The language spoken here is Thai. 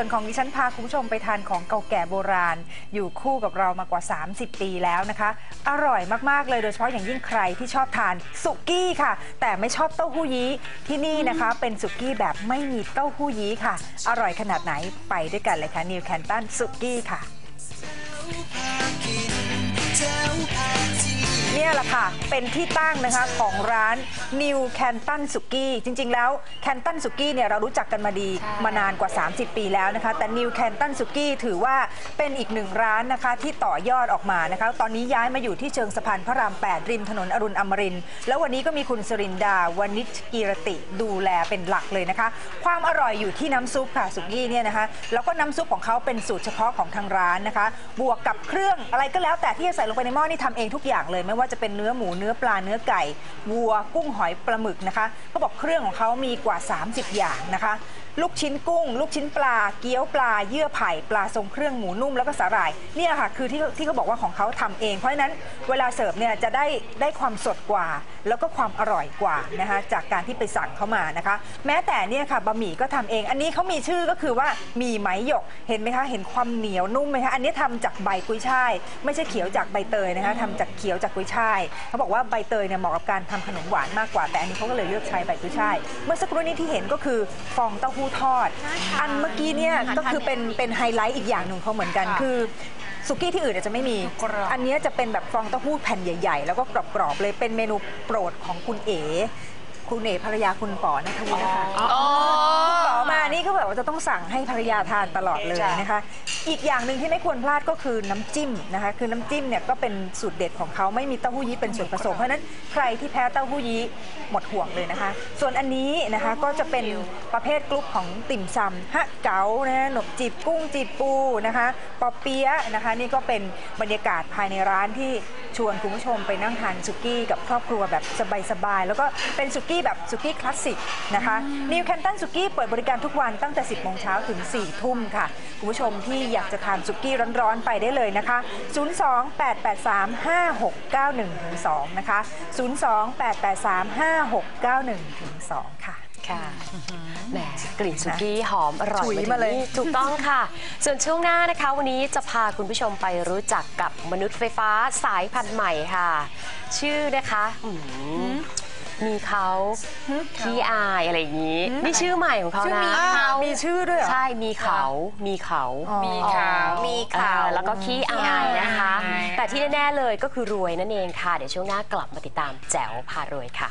ส่วนของดิฉันพาคุณผู้ชมไปทานของเก่าแก่โบราณ อยู่คู่กับเรามากว่า 30 ปีแล้วนะคะ อร่อยมาก ๆ เลยโดยเฉพาะอย่างยิ่งใครที่ชอบทานสุกี้ค่ะ แต่ไม่ชอบเต้าหู้ยี้ที่นี่นะคะเป็นสุกี้แบบไม่มีเต้าหู้ยี้ค่ะ อร่อยขนาดไหนไปด้วยกันเลยค่ะนิวแคนตันสุกี้ค่ะ เนี่ยแหละค่ะ เป็นที่ตั้งนะคะของร้าน New Canton s u k i จริง ๆ แล้ว Canton s u k i เนี่ยเรารู้จักกันมาดีมานานกว่า 30 ปีแล้วนะคะ แต่ New Canton s u k i ถือว่าเป็นอีกหนึ่งร้านนะคะที่ต่อยอดออกมานะคะ ตอนนี้ย้ายมาอยู่ที่เชิงสะพานพระราม 8 ริมถนนอรุณอมรินทร์แล้ววันนี้ก็มีคุณสรินดาวนิชกีรติดูแลเป็นหลักเลยนะคะ ความอร่อยอยู่ที่น้ำซุปค่ะสุกี้เนี่ยนะคะ แล้วก็น้ำซุปของเขาเป็นสูตรเฉพาะของทางร้านนะคะ บวกกับเครื่องอะไรก็แล้วแต่ที่จะใส่ลงไปในหม้อนี่ทำเองทุกอย่างเลยไม่ว่าจะเป็นเนื้อหมูเนื้อปลาเนื้อไก่ วัวกุ้งหอยปลาหมึกนะคะเขาบอกเครื่องของเขามีกว่า 30 อย่างนะคะ ลูกชิ้นกุ้ง ลูกชิ้นปลา เกี๊ยวปลาเยื่อไผ่ปลาทรงเครื่องหมูนุ่มแล้วก็สาหร่ายเนี่ยค่ะคือที่ที่เขาบอกว่าของเขาทำเอง เพราะฉะนั้นเวลาเสิร์ฟเนี่ยจะได้ได้ความสดกว่า แล้วก็ความอร่อยกว่านะคะจากการที่ไปสั่งเข้ามานะคะ แม้แต่เนี่ยค่ะบะหมี่ก็ทำเอง อันนี้เขามีชื่อก็คือว่าหมีไหมหยกเห็นไหมคะ เห็นความเหนียวนุ่มไหมคะอันนี้ทำจากใบกุ้ยช่ายไม่ใช่เขียวจากใบเตยนะคะทำจากเขียวจากกุ้ยช่ายเขาบอกว่าใบเตยเนี่ยเหมาะกับการทำขนมหวานมากกว่าแต่อันนี้เขาก็เลยเลือกใช้ใบกุ้ยช่ายเมื่อสักครู่นี้ที่เห็นก็คือฟองเต้าหู้ทอดอันเมื่อกี้เนี่ยก็คือเป็นเป็นไฮไลท์อีกอย่างหนึ่งเขาเหมือนกันคือ สุกี้ที่อื่นอาจจะไม่มีกรอบอันเนี้ยจะเป็นแบบฟองเต้าหู้แผ่นใหญ่ ๆ แล้วก็กรอบๆเลยเป็นเมนูโปรดของคุณเอ๋คุณเอ๋ภรรยาคุณป๋อนัทวุฒินะคะ จะต้องสั่งให้ภรรยาทานตลอดเลยนะคะ อีกอย่างหนึ่งที่ไม่ควรพลาดก็คือน้ำจิ้มนะคะ คือน้ำจิ้มเนี่ยก็เป็นสูตรเด็ดของเขาไม่มีเต้าหู้ยี้เป็นส่วนผสม เพราะฉะนั้นใครที่แพ้เต้าหู้ยี้หมดห่วงเลยนะคะ ส่วนอันนี้นะคะก็จะเป็นประเภทกรุ๊ปของติ่มซำฮะเก๋านะหนมจีบกุ้งจีบปูนะคะปอเปี๊ยะนะคะ นี่ก็เป็นบรรยากาศภายในร้านที่ ชวนคุณผู้ชมไปนั่งทานสุกี้กับครอบครัวแบบสบายๆ แล้วก็เป็นสุกี้แบบสุกี้คลาสสิกนะคะนิวแคนตันสุกี้เปิดบริการทุกวันตั้งแต่ 10โมงเช้าถึง 4 ทุ่มค่ะ คุณผู้ชมที่อยากจะทานสุกี้ร้อนๆ ไปได้เลยนะคะ 028835691-2 นะคะ 028835691-2 ค่ะ ค่ะแหม กลิ่นสุกี้หอมอร่อยฉุยถึงมาเลยนี่ถูกต้องค่ะ ส่วนช่วงหน้านะคะ วันนี้จะพาคุณผู้ชมไปรู้จักกับมนุษย์ไฟฟ้าสายพันธุ์ใหม่ค่ะ ชื่อนะคะอืมมีเขาขี้อายอะไรอย่างนี้ นี่ชื่อใหม่ของเขาชื่อนะมีเขามีชื่อด้วยเหรอใช่มีเขา มีเขาอ๋อมีขาวมีเขาแล้วก็ขี้อายนะคะขี้อายแต่ที่แน่ๆเลยก็คือรวยนั่นเองค่ะ เดี๋ยวช่วงหน้ากลับมาติดตามแจ๋วพารวยค่ะ